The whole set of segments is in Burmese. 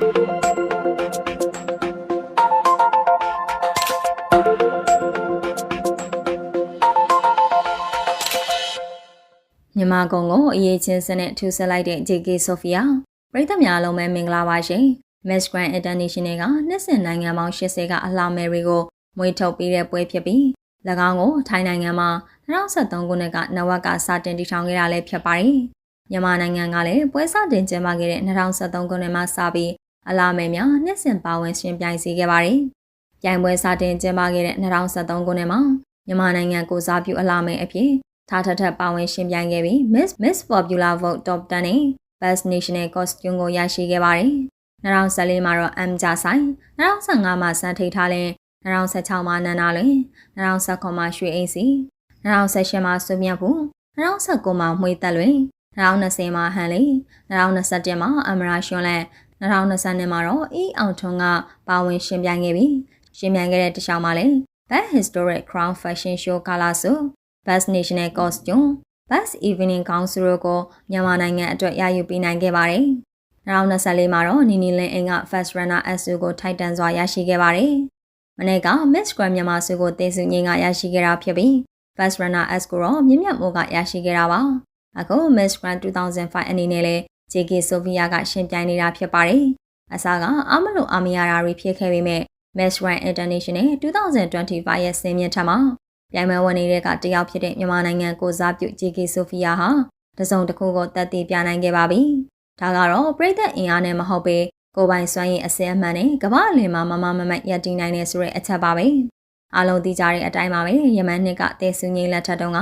မြန်မာကုံကိုအရေးချင်းစနဲ့ထူဆက်လိုက်တဲ့ JK Sophia ပြည်သက်များလုံးပဲမင်္ဂလာပါရှင် Miss Grand International ကနှစ်စဉ်နိုင်ငံပေါင်း80ကအလှမယ်တွေကိုမွေးထုတ်ပေးတဲ့ပွဲဖြစ်ပြီး၎င်းကိုထိုင်းနိုင်ငံမှာ2023ခုနှစ်ကနဝက်ကစတင်တည်ထောင်ခဲ့တာလည်းဖြစ်ပါတယ်မြန်မာနိုင်ငံကလည်းပွဲစတင်ကျင်းပခဲ့တဲ့2023ခုနှစ်မှာစပြီး အလှမယ်များနှစ်စဉ်ပါဝင်ရှင်ပြိုင်စီခဲ့ပါတယ်ပြိုင်ပွဲစတင်ကျင်းပခဲ့တဲ့2023ခုနှစ်မှာမြန်မာနိုင်ငံကိုစားပြုအလှမယ်အဖြစ်ထားထထပ်ပါဝင်ရှင်ပြိုင်ခဲ့ပြီး Miss Miss Popular Vote Top 10နဲ့ Best National Costume ကိုရရှိခဲ့ပါတယ်။2014မှာတော့ M ကြဆိုင်2015မှာစံထိတ်ထားလဲ2016မှာနန္နာလွင်2019မှာရွှေအိမ်စီ2018မှာစုမြတ်ဘူး2019မှာမှွေသက်လွင်2020မှာဟန်လေး2021မှာအမရာရှင်လက် 2022မှာတော့အီအောင်ထွန်းကပါဝင်ရှင်ပြိုင်ခဲ့ပြီးရှင်ပြိုင်ခဲ့တဲ့တခြားမှာလည်း Best Historic Crown Fashion Show ကာလာဆို Best National Costume Best Evening Gown ဆိုတော့ကိုမြန်မာနိုင်ငံအတွက်ရယူပေးနိုင်ခဲ့ပါတယ်။2024မှာတော့နီနီလင်းအင်က First Runner S ကိုထိုက်တန်စွာရရှိခဲ့ပါတယ်။မနေ့က Miss Grand မြန်မာစုကိုတင်စုငင်းကရရှိခဲ့တာဖြစ်ပြီး First Runner S ကိုတော့မြင့်မြတ်မိုးကရရှိခဲ့တာပါ။အခု Miss Grand 2005အနေနဲ့လဲ JK Sophia ကရှင်ပြိုင်နေတာဖြစ်ပါတယ်။အစားကအမလို့အမရတာတွေဖြစ်ခဲ့ပေမဲ့ Miss Grand International 2025ရဲ့စင်မြင့်ထမှာပြိုင်ပွဲဝင်နေတဲ့ကတယောက်ဖြစ်တဲ့မြန်မာနိုင်ငံကိုစားပြု JK Sophia ဟာတစုံတစ်ခုကိုတက်တည်ပြနိုင်ခဲ့ပါပြီ။ဒါကတော့ပြည်သက်အင်အားနဲ့မဟုတ်ပဲကိုပိုင်စွမ်းရည်အစဲအမှန်နဲ့ကမ္ဘာအလယ်မှာမမမမတ်ရည်တည်နိုင်တဲ့ဆိုတဲ့အချက်ပါပဲ။အားလုံးသိကြတဲ့အတိုင်းပါပဲယမန်နှစ်ကတဲဆူငိမ့်လက်ထက်တုန်းက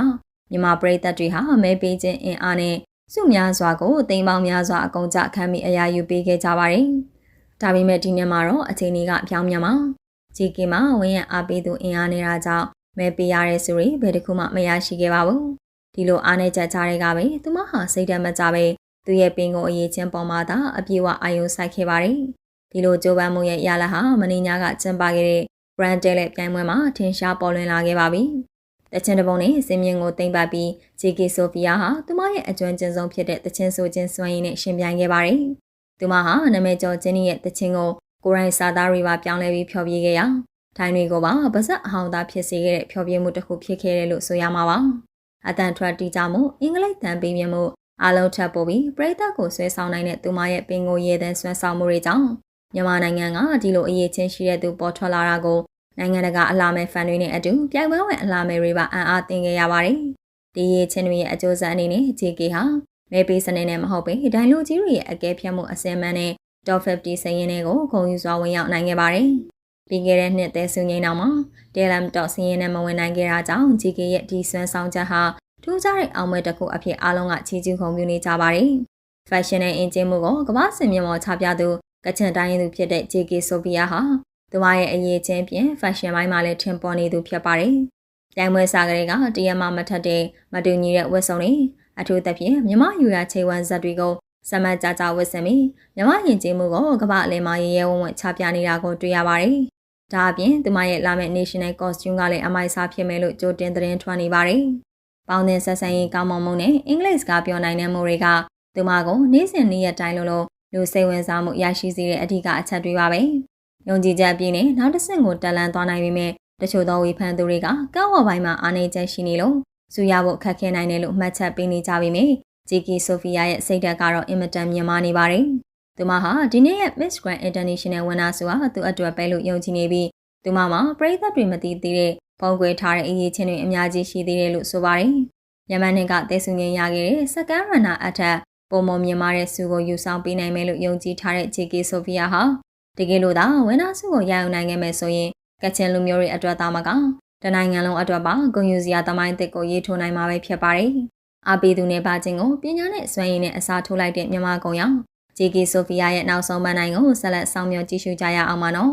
မြန်မာပြည်သက်တွေဟာမဲပေးခြင်းအင်အားနဲ့ စုများစွာကိုတိမ်ပေါင်းများစွာအကုန်ကြခံပြီးအရာယူပေးခဲ့ကြပါတယ်။ဒါပေမဲ့ဒီနေ့မှာတော့အချိန်ကြီးကပြောင်းပြန်ပါ။ JK မှာဝင်းရအားပေးသူအင်အားနေတာကြောင့်မဲပေးရတဲ့ဆိုရင်ဘယ်တစ်ခုမှမရရှိခဲ့ပါဘူးဒီလိုအားနေချက်ကြားတွေကပဲသူမဟာစိတ်ဓာတ်မကြပဲသူရဲ့ပင်ကိုအရေးချင်းပေါ်မှာသာအပြေးဝအာယုံစိုက်ခဲ့ပါတယ်ဒီလိုကြိုးပမ်းမှုရဲ့ရလဟာမင်းညာကကျင်းပခဲ့တဲ့ brand တဲလက်ပြိုင်ပွဲမှာထင်ရှားပေါ်လွင်လာခဲ့ပါပြီ တချင်တပုံနဲ့စင်မြင့်ကိုတင်ပတ်ပြီး JK Sophia ဟာသူမရဲ့အကျွမ်းကျင်ဆုံးဖြစ်တဲ့တချင်ဆိုခြင်းစွမ်းရည်နဲ့ရှင်ပြိုင်ခဲ့ပါတယ်သူမဟာနာမည်ကျော်ဂျင်းနီရဲ့တချင်ကိုကိုရိုင်းစာသားတွေပါပြောင်းလဲပြီးဖျော်ဖြေခဲ့ရာထိုင်းတွေကိုပါပါဇက်အဟောင်းသားဖြစ်စေခဲ့တဲ့ဖျော်ဖြေမှုတစ်ခုဖြစ်ခဲ့တယ်လို့ဆိုရမှာပါအတန်ထွက်တီးကြမှုအင်္ဂလိပ်တန်ပေးမြမှုအလုံးထပ်ပို့ပြီးပြည်သက်ကိုဆွဲဆောင်နိုင်တဲ့သူမရဲ့ပင်ကိုရဲတဲ့ဆွဲဆောင်မှုတွေကြောင့်မြန်မာနိုင်ငံကဒီလိုအရေးချင်းရှိတဲ့သူပေါ်ထွက်လာတာကို နိုင်ငံတကာအလားမဲဖန်တွေနဲ့အတူပြိုင်ပွဲဝင်အလားမဲတွေပါအံ့အားသင်ခဲ့ရပါတယ်ဒီရေးချင်းတွေရဲ့အကျိုးဆက်အနေနဲ့ JK ဟာမဲပေးစနေနဲ့မဟုတ်ပေဒိုင်လူကြီးတွေရဲ့အကဲဖြတ်မှုအစင်မန်းနဲ့ Top 50စရင်တွေကိုဂုဏ်ယူစွာဝင်ရောက်နိုင်ခဲ့ပါတယ်ပြီးခဲ့တဲ့နှစ်သက်စုငိမ့်အောင်မှာတယ်လမ်တော့စင်းရင်နဲ့မဝင်နိုင်ခဲ့တာကြောင့် GK ရဲ့ဒီဆွမ်းဆောင်ချက်ဟာထူးခြားတဲ့အောင်ပွဲတစ်ခုအဖြစ်အားလုံးကချီးကျူးခုံပြုနေကြပါတယ်။ Fashion နဲ့အင်ဂျင်မှုကိုကမ္ဘာစင်မြင့်မော်ချပြသူကချင်တိုင်းရင်းသူဖြစ်တဲ့ JK Sophia ဟာ သူမရဲ့အရေးချင်းပြင် fashion ဘိုင်းမှာလည်းထင်ပေါ်နေသူဖြစ်ပါတယ်။ပြိုင်ပွဲစားကလေးကတရမမထက်တဲ့မတူညီတဲ့ဝတ်စုံတွေအထူးသဖြင့်မြမယူရချိန်ဝမ်းဇက်တွေကိုစမတ်ကြကြဝတ်ဆင်ပြီးမြမယဉ်ကျေးမှုကိုကမ္ဘာအလယ်မှာရဲရဲဝံ့ဝံ့ချပြနေတာကိုတွေ့ရပါတယ်။ဒါအပြင်သူမရဲ့လာမယ့် National Costume ကလည်းအမိုက်စားဖြစ်မယ်လို့ကြိုတင်သတင်းထွက်နေပါတယ်။ပေါင်းတင်ဆက်ဆံရေးကောင်းမွန်မှုနဲ့အင်္ဂလိပ်စကားပြောနိုင်တဲ့မှုတွေကသူမကိုနေ့စဉ်နေ့ရက်တိုင်းလုံးလုံးလူစိတ်ဝင်စားမှုရရှိစေတဲ့အထူးအချက်တွေပါပဲ။ ယုံကြည်ချက်ပြည့်နဲ့နောက်တစ်ဆင့်ကိုတက်လန်သွားနိုင်ပေမဲ့တချို့သောဝေဖန်သူတွေကကောက်ဝပိုင်းမှာအားနည်းချက်ရှိနေလို့စူရဖို့ခက်ခဲနိုင်တယ်လို့မှတ်ချက်ပေးနေကြပေမဲ့ဂျီကီဆိုဖီယာရဲ့စိတ်ဓာတ်ကတော့အင်မတန်မြင့်မားနေပါတယ်။သူမဟာဒီနေ့ရဲ့ Miss Grand International winner ဆိုတာသူ့အတွက်ပဲလို့ယုံကြည်နေပြီးသူမမှာပရိသတ်တွေမသိသေးတဲ့ပုံကွယ်ထားတဲ့အရေးချင်းတွေအများကြီးရှိသေးတယ်လို့ဆိုပါတယ်။မြန်မာနိုင်ငံကတဲဆုငင်းရခဲ့တဲ့စကန်ရနာအထက်ပုံမမြင်မာတဲ့စုကိုယူဆောင်ပေးနိုင်မယ်လို့ယုံကြည်ထားတဲ့ JK ဆိုဖီယာဟာ တကယ်လို့သာဝင်းနာစုကိုရအောင်နိုင်ခဲ့မယ်ဆိုရင်ကချင်လူမျိုးတွေအတွက်သားမကတနိုင်ငံလုံးအတွက်ပါဂုဏ်ယူစရာတမိုင်းတစ်ကိုရေးထိုးနိုင်မှာပဲဖြစ်ပါတယ်။အပေသူနဲ့ပါချင်းကိုပညာနဲ့စွမ်းရည်နဲ့အစားထိုးလိုက်တဲ့မြန်မာကုံရောင် JK ဆိုဖီယာရဲ့နောက်ဆုံးပန်းနိုင်ကိုဆက်လက်ဆောင်မြော်ကြည့်ရှုကြရအောင်ပါနော်